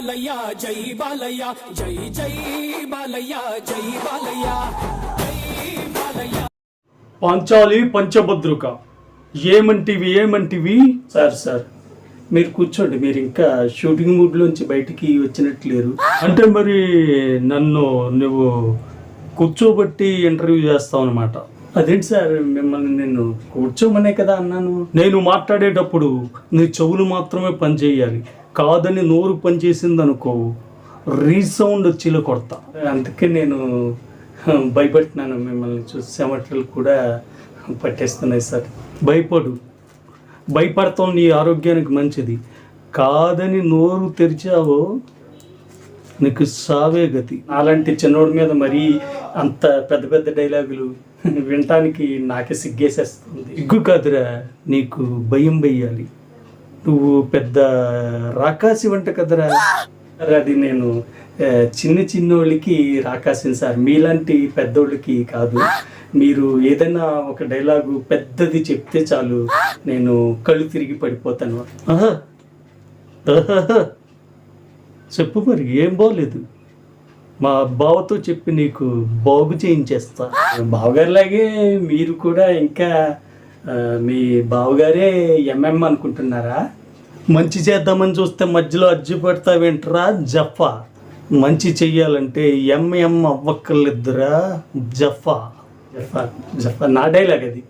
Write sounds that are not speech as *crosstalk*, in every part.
బాలయ్య జై బాలయ్య జై జై బాలయ్య జై బాలయ్య జై బాలయ్య. పాంచాలి పంచభద్రుక. ఏమంటివి ఏమంటివి సార్ సార్. మీరు కూర్చోండి మీరు ఇంకా షూటింగ్ మూడ్లోంచి బయటికి వచ్చినట్లేరు అంటే మరి నన్ను నువ్వు కూర్చోబట్టి ఇంటర్వ్యూ చేస్తావు అనమాట అదేంటి సార్ మిమ్మల్ని నేను కూర్చోమనే కదా అన్నాను. నేను మాట్లాడేటప్పుడు నీ చెవులు మాత్రమే పనిచేయాలి. కాదని నోరు పనిచేసింది అనుకో రీసౌండ్ వచ్చేలా కొడతా. అందుకే నేను భయపడుతున్నాను. మిమ్మల్ని చూసి సెమటలు కూడా పట్టేస్తున్నాయి సార్. భయపడు. భయపడతాం నీ ఆరోగ్యానికి మంచిది. కాదని నోరు తెరిచావో నీకు సావే గతి. అలాంటి చిన్నోడి మీద మరీ అంత పెద్ద పెద్ద డైలాగులు వినటానికి నాకే సిగ్గేసేస్తుంది. సిగ్గు కాదురా. నీకు భయం వెయ్యాలి. నువ్వు పెద్ద రాకాసి వంట కదరా సార్, అది నేను చిన్న చిన్నోళ్ళకి రాకాసిని సార్. మీలాంటి పెద్దోళ్ళకి కాదు. మీరు ఏదైనా ఒక డైలాగు పెద్దది చెప్తే చాలు. నేను కళ్ళు తిరిగి పడిపోతాను. ఆహా. చెప్పు మరి ఏం బాగోలేదు మా బావతో చెప్పి నీకు బాగు చేయించేస్తా. బావగారిలాగే మీరు కూడా ఇంకా మీ బావగారే ఎంఎం అనుకుంటున్నారా? మంచి చేద్దామని చూస్తే మధ్యలో అజ్జి పెడతా వింటరా? జఫా. మంచి చెయ్యాలంటే ఎంఎం అవ్వక్కర్లేదురా. జఫా. జఫా జఫా. నా డైలాగ్ అది.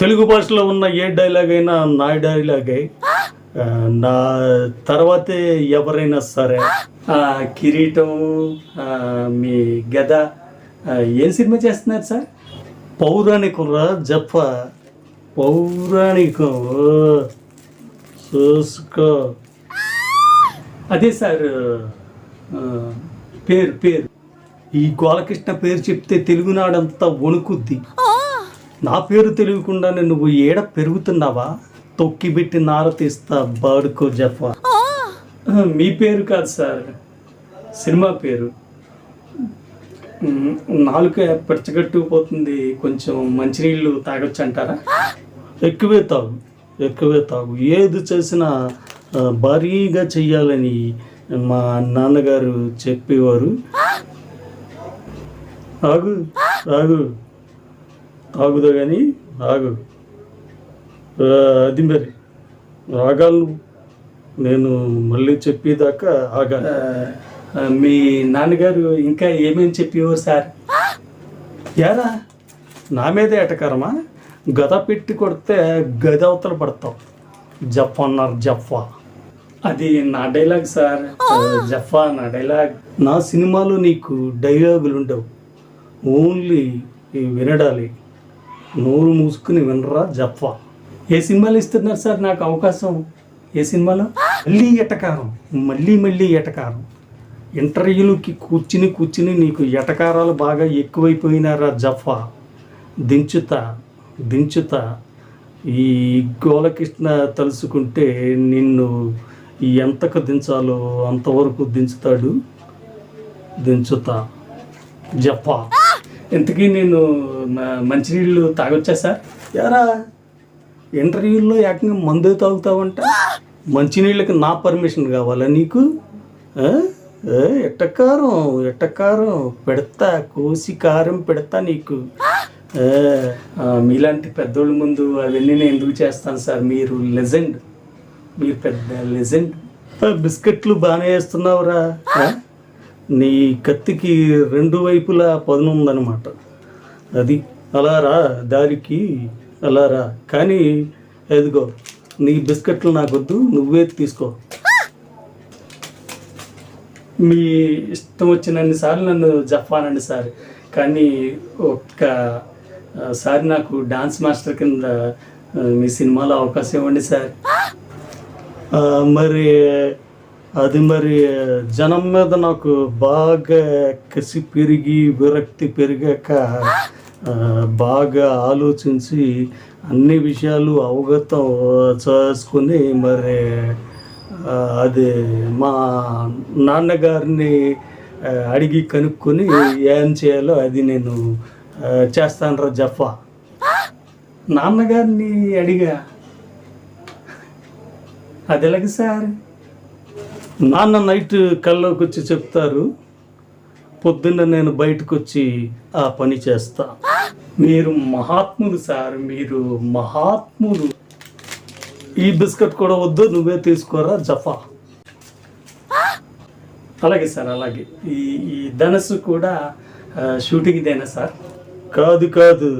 తెలుగు భాషలో ఉన్న ఏ డైలాగ్ అయినా నా డైలాగే నా తర్వాతే ఎవరైనా సరే కిరీటం మీ గద ఏం సినిమా చేస్తున్నారు సార్? పౌరాణికం రా జప్ప పౌరాణికం. చూసుకో. అదే సార్ పేరు పేరు. ఈ గోలకృష్ణ పేరు చెప్తే తెలుగునాడంతా వణుకుద్ది. నా పేరు తెలియకుండానే నువ్వు ఏడ పెరుగుతున్నావా? తొక్కి పెట్టి నార తీస్తా బాడుకో జఫా మీ పేరు కాదు సార్ సినిమా పేరు. నాలుక పెరచగట్టుకుపోతుంది కొంచెం మంచినీళ్ళు తాగొచ్చు అంటారా ఎక్కువే తాగు. ఎక్కువే తాగు. ఏది చేసినా భారీగా చెయ్యాలని మా నాన్నగారు చెప్పేవారు. ఆగు ఆగు. ఆగుదో కానీ ఆగు. అది మరి. రాగాలు నేను మళ్ళీ చెప్పేదాకా ఆగా మీ నాన్నగారు ఇంకా ఏమేమి చెప్పేవారు సార్? యారా? నా మీదే ఎటకారమా? గద పెట్టి కొడితే గది అవతల పడతావు. జఫ్ అన్నారు జఫా అది నా డైలాగ్ సార్. జఫా నా డైలాగ్. నా సినిమాలో నీకు డైలాగులు ఉండవు. ఓన్లీ వినడాలి. నోరు మూసుకుని వినరా జఫా ఏ సినిమాలు ఇస్తున్నారు సార్ నాకు అవకాశం? ఏ సినిమాలో? మళ్ళీ ఎటకారం. మళ్ళీ మళ్ళీ ఎటకారం. ఇంటర్వ్యూలకి కూర్చుని కూర్చుని నీకు ఎటకారాలు బాగా ఎక్కువైపోయినారా జఫా? దించుతా దించుతా. ఈ గోలకృష్ణ తలుసుకుంటే నిన్ను ఎంతకు దించాలో అంతవరకు దించుతాడు. దించుతా. జఫా. ఇంతకీ నేను మంచినీళ్ళు తాగొచ్చా సార్? యారా ఇంటర్వ్యూల్లో ఏకంగా మందు తాగుతావంట. మంచినీళ్ళకి నా పర్మిషన్ కావాలా నీకు? ఎట్టకారం ఎట్టకారం పెడతా కోసి కారం పెడతా నీకు. మీలాంటి పెద్దోళ్ళ ముందు అవన్నీ నేను ఎందుకు చేస్తాను సార్? మీరు లెజెండ్. మీరు పెద్ద లెజెండ్. బిస్కెట్లు బాగానే వేస్తున్నావురా. నీ కత్తికి రెండు వైపులా పదును అది అలా రా దారికి అలా రా. కానీ ఎదుగో నీ బిస్కెట్లు నాకొద్దు నువ్వే తీసుకో. మీ ఇష్టం వచ్చినన్ని సార్లు నన్ను జఫానండి సార్. కానీ ఒక్క సార్ సారి నాకు డాన్స్ మాస్టర్ కింద మీ సినిమాలో అవకాశం ఇవ్వండి సార్. మరి అది మరి జనం మీద నాకు బాగా కసి పెరిగి విరక్తి పెరిగాక బాగా ఆలోచించి అన్ని విషయాలు అవగతం చేసుకుని మరి అది మా నాన్నగారిని అడిగి కనుక్కొని ఏం చేయాలో అది నేను చేస్తాను రా జఫా నాన్నగారిని అడిగా. అది ఎలాగ సార్? నాన్న నైట్ కల్లోకి వచ్చి చెప్తారు పొద్దున్న నేను బయటకు వచ్చి ఆ పని చేస్తా. మీరు మహాత్ములు సార్ మీరు మహాత్ములు. ఈ బిస్కెట్ కూడా వద్దు నువ్వే తీసుకోరా జఫా. అలాగే సార్ అలాగే. ఈ ఈ ధనస్సు కూడా షూటింగ్ దేనా సార్? కాదు కాదు.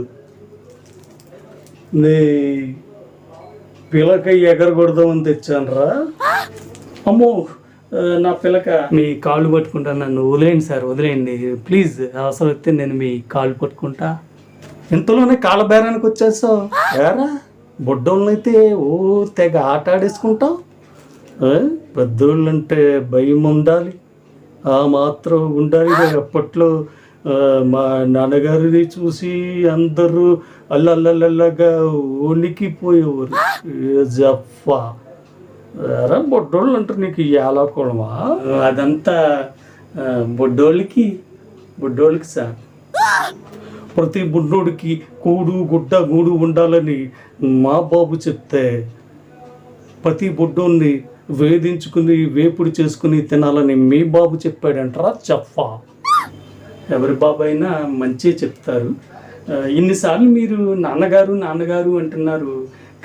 నీ పిలక ఎగరకూడదామని తెచ్చానురా. అమ్మో నా పిలక. మీ కాళ్ళు పట్టుకుంటా నన్ను వదిలేయండి సార్ వదిలేయండి. ప్లీజ్ అవసరం వస్తే నేను మీ కాళ్ళు పట్టుకుంటా. ఇంతలోనే కాళ్ళ బేరానికి వచ్చేస్తావు ఏరా బొడ్డోళ్ళనైతే ఓ తెగ ఆట ఆడేసుకుంటావు ఆ? పెద్దోళ్ళంటే భయం ఉండాలి ఆ మాత్రం ఉండాలి. అప్పట్లో మా నాన్నగారిని చూసి అందరూ అల్లల్లల్లగా వణికిపోయేవారు. ఏ జఫా ఎరా బొడ్డోళ్ళు అంటారు నీకు ఏలాకోళమా? అదంతా బొడ్డోళ్ళకి బొడ్డోళ్ళకి సార్. ప్రతి బుడ్డోడికి కూడు గుడ్డ గూడు ఉండాలని మా బాబు చెప్తే ప్రతి బుడ్డోన్ని వేధించుకుని వేపుడు చేసుకుని తినాలని మీ బాబు చెప్పాడంటారా చెప్పా ఎవరి బాబు అయినా మంచి చెప్తారు. ఇన్నిసార్లు మీరు నాన్నగారు నాన్నగారు అంటున్నారు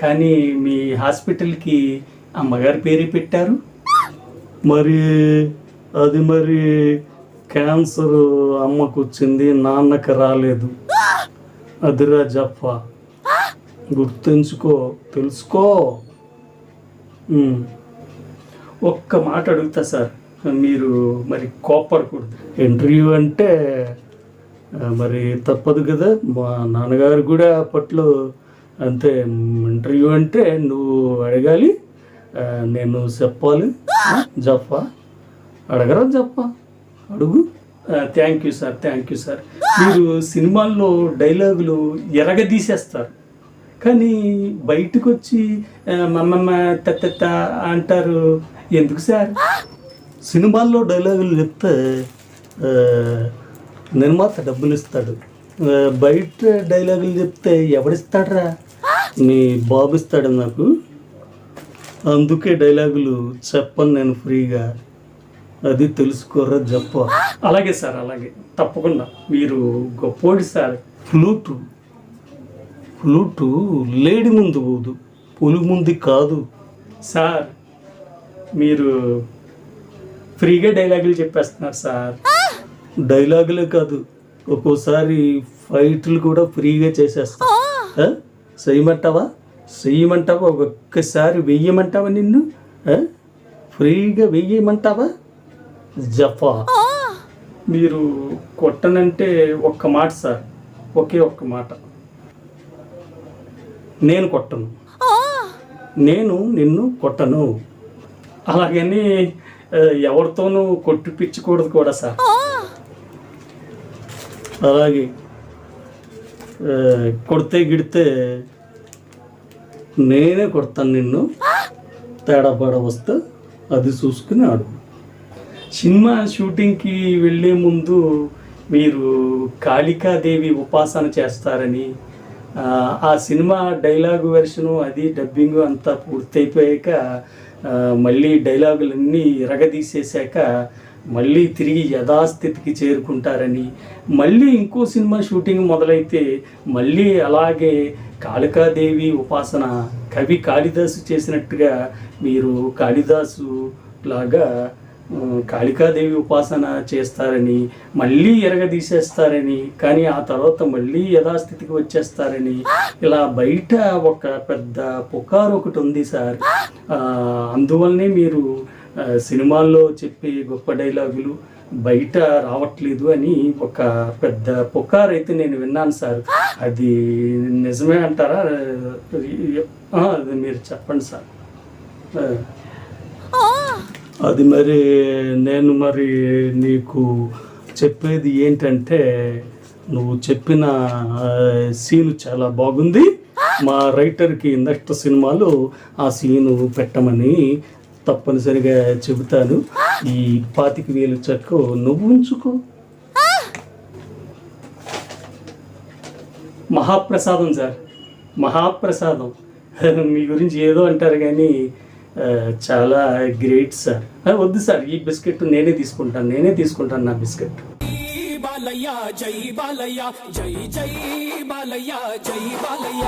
కానీ మీ హాస్పిటల్కి అమ్మగారి పేరే పెట్టారు? మరి అది మరి క్యాన్సర్ అమ్మకు వచ్చింది నాన్నకి రాలేదు. అదిరా జప్ప గుర్తుంచుకో తెలుసుకో. ఒక్క మాట అడుగుతా సార్ మీరు మరి కోపడకూడదు ఇంటర్వ్యూ అంటే మరి తప్పదు కదా. మా నాన్నగారు కూడా అప్పట్లో అంతే ఇంటర్వ్యూ అంటే నువ్వు అడగాలి నేను చెప్పాలి. జప్ప అడగరా జప్ప? అడుగు. Thank you sir thank you sir మీరు సినిమాల్లో డైలాగులు ఎరగదీసేస్తారు. కానీ బయటకు వచ్చి మమ్మమ్మ తత్త అంటారు. ఎందుకు సార్ సినిమాల్లో డైలాగులు చెప్తే నిర్మాత డబ్బులు ఇస్తాడు బయట డైలాగులు చెప్తే ఎవడిస్తాడరా? మీ బాబు ఇస్తాడు నాకు. అందుకే డైలాగులు చెప్పను నేను ఫ్రీగా. అది తెలుసుకోరా చెప్ప అలాగే సార్ అలాగే. తప్పకుండా. మీరు గొప్పోడి సార్. ఫ్లూటు ఫ్లూటు లేడి ముందు పోదు. పులి ముందు కాదు. సార్ మీరు ఫ్రీగా డైలాగులు చెప్పేస్తున్నారు సార్. డైలాగులే కాదు. ఒక్కోసారి ఫైట్లు కూడా ఫ్రీగా చేసేస్తా? చేయమంటావా చెయ్యమంటావా ఒక్కసారి వెయ్యమంటావా నిన్ను? ఫ్రీగా వెయ్యమంటావా? జఫా మీరు కొట్టనంటే ఒక్క మాట సార్ ఒకే ఒక్క మాట. నేను కొట్టను. నేను నిన్ను కొట్టను. అలాగని ఎవరితోనూ కొట్టిపించకూడదు కూడా సార్. అలాగే కొడితే గిడితే నేనే కొడతాను నిన్ను. తేడా పడ వస్తే అది చూసుకుని ఆడు. సినిమా షూటింగ్కి వెళ్ళే ముందు మీరు కాళికాదేవి ఉపాసన చేస్తారని ఆ, సినిమా డైలాగు వెర్షను అది డబ్బింగ్ అంతా పూర్తయిపోయాక మళ్ళీ డైలాగులన్నీ ఇరగదీసేశాక మళ్ళీ తిరిగి యథాస్థితికి చేరుకుంటారని మళ్ళీ ఇంకో సినిమా షూటింగ్ మొదలైతే మళ్ళీ అలాగే కాళికాదేవి ఉపాసన కవి కాళిదాసు చేసినట్టుగా మీరు కాళిదాసు లాగా కాళికాదేవి ఉపాసన చేస్తారని మళ్ళీ ఎరగదీసేస్తారని కానీ ఆ తర్వాత మళ్ళీ యథాస్థితికి వచ్చేస్తారని ఇలా బయట ఒక పెద్ద పుకారు ఒకటి ఉంది సార్. అందువల్లనే మీరు సినిమాల్లో చెప్పే గొప్ప డైలాగులు బయట రావట్లేదు అని ఒక పెద్ద పుకారు అయితే నేను విన్నాను సార్. అది నిజమే అంటారా? మీరు చెప్పండి సార్. అది మరి నేను మరి నీకు చెప్పేది ఏంటంటే నువ్వు చెప్పిన సీను చాలా బాగుంది. మా రైటర్కి నెక్స్ట్ సినిమాలో ఆ సీను పెట్టమని తప్పనిసరిగా చెబుతాను. ఈ పాతిక వేలు చెక్కు నువ్వు ఉంచుకో. మహాప్రసాదం సార్. మహాప్రసాదం. *laughs* మీ గురించి ఏదో అంటారు కానీ చాలా గ్రేట్ సార్ వద్దు సార్ ఈ బిస్కెట్ నేనే తీసుకుంటాను. నేనే తీసుకుంటాను నా బిస్కెట్. జై బాలయ్య జై బాలయ్య జై జై బాలయ్య జై బాలయ్య.